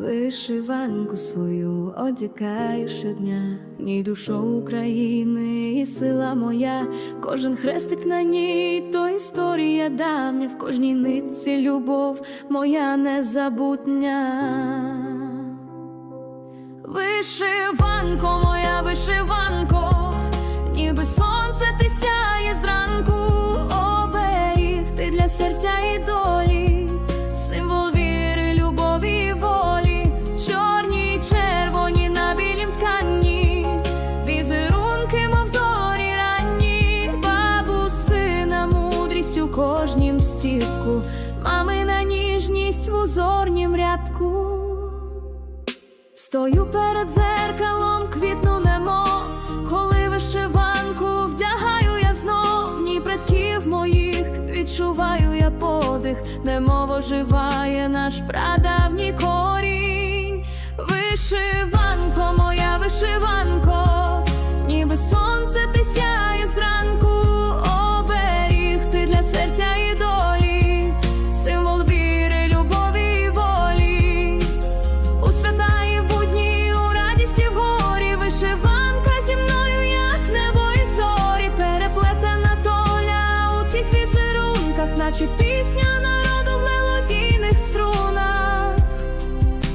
Вишиванку свою одягаю щодня, в ній душа України і сила моя, кожен хрестик на ній, то історія давня, в кожній нитці любов моя незабутня. Вишиванко, моя вишиванко, ніби сонце ти сяє зранку, оберіг ти для серця і долі, ніжність в узорнім рядку. Стою перед дзеркалом, квітну немо, коли вишиванку вдягаю я знов, в ній предків моїх відчуваю я подих, немов оживає наш прадавній корінь. Вишиванко, моя вишиванко, ніби сонце ти сяє зранку, оберіг ти для серця і долі, наче пісня народу в мелодійних струнах.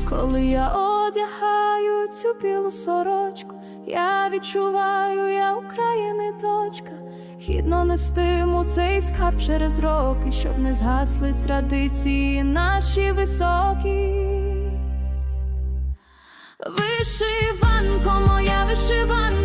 Коли я одягаю цю білу сорочку, я відчуваю, я України дочка. Гідно нестиму цей скарб через роки, щоб не згасли традиції наші високі. Вишиванко, моя вишиванко,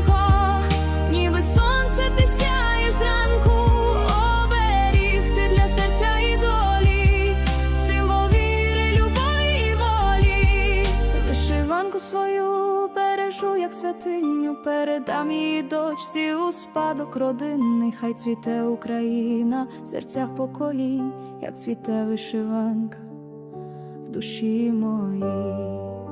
Вишиванку свою бережу, як святиню, передам її дочці у спадок родинний, хай цвіте Україна в серцях поколінь, як цвіте вишиванка в душі моїй.